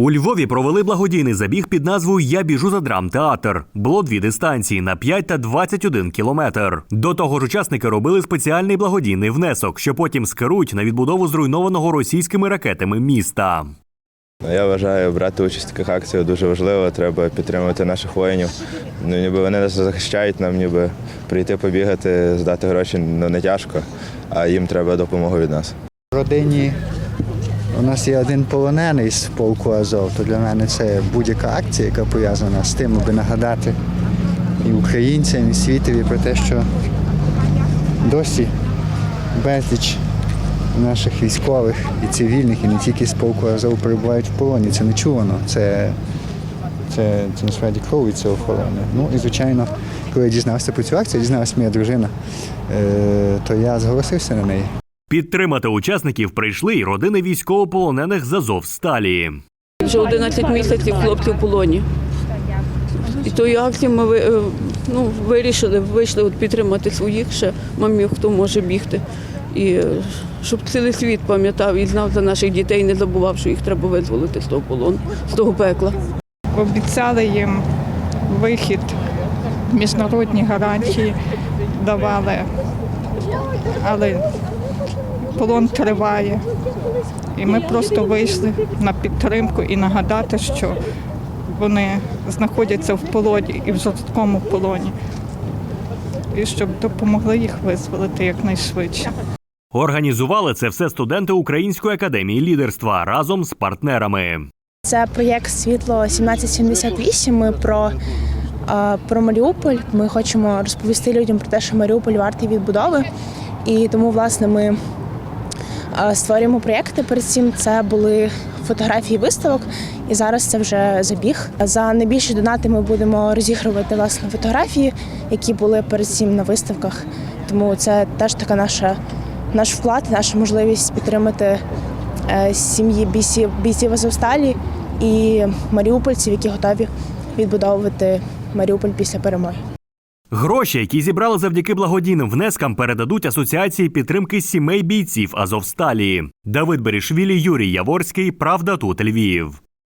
У Львові провели благодійний забіг під назвою Я біжу за драмтеатр. Було дві дистанції на 5 та 21 кілометр. До того ж, учасники робили спеціальний благодійний внесок, що потім скерують на відбудову зруйнованого російськими ракетами міста. Ну, Я вважаю, брати участь в таких акціях дуже важливо. Треба підтримувати наших воїнів. Ну, ніби вони нас захищають, нам ніби прийти побігати, здати гроші ну, не тяжко, а їм треба допомога від нас. Родині у нас є один полонений з полку Азов, то для мене це будь-яка акція, яка пов'язана з тим, аби нагадати і українцям, і світові про те, що досі безліч наших військових і цивільних, і не тільки з полку Азов перебувають в полоні. Це нечувано. Це, це, це насправді кров від цього охорони. Ну і звичайно, коли я дізнався про цю акцію, дізналася моя дружина, е, то я зголосився на неї. Підтримати учасників прийшли й родини військовополонених з Азовсталі. Вже 11 місяців хлопці в полоні. І тої акції ми е, ну, вирішили, вийшли от підтримати своїх ще мамів, хто може бігти. І е, щоб цілий світ пам'ятав і знав за наших дітей, не забував, що їх треба визволити з того полону, з того пекла. обіцяли їм вихід, міжнародні гарантії давали, але полон триває. І ми просто вийшли на підтримку і нагадати, що вони знаходяться в полоні і в жорсткому полоні. І щоб допомогли їх визволити якнайшвидше. Організували це все студенти Української академії лідерства разом з партнерами. Це проєкт Світло 1778. Ми про, про Маріуполь. Ми хочемо розповісти людям про те, що Маріуполь вартий відбудови. І тому, власне, ми створюємо проєкти. Перед цим це були фотографії виставок, і зараз це вже забіг. За найбільші донати ми будемо розігрувати власне фотографії, які були перед цим на виставках. Тому це теж така наша наш вклад, наша можливість підтримати е, сім'ї бійців, бійців Азовсталі і маріупольців, які готові відбудовувати Маріуполь після перемоги. Гроші, які зібрали завдяки благодійним внескам, передадуть асоціації підтримки сімей бійців Азовсталі. Давид Берішвілі, Юрій Яворський. Правда тут Львів.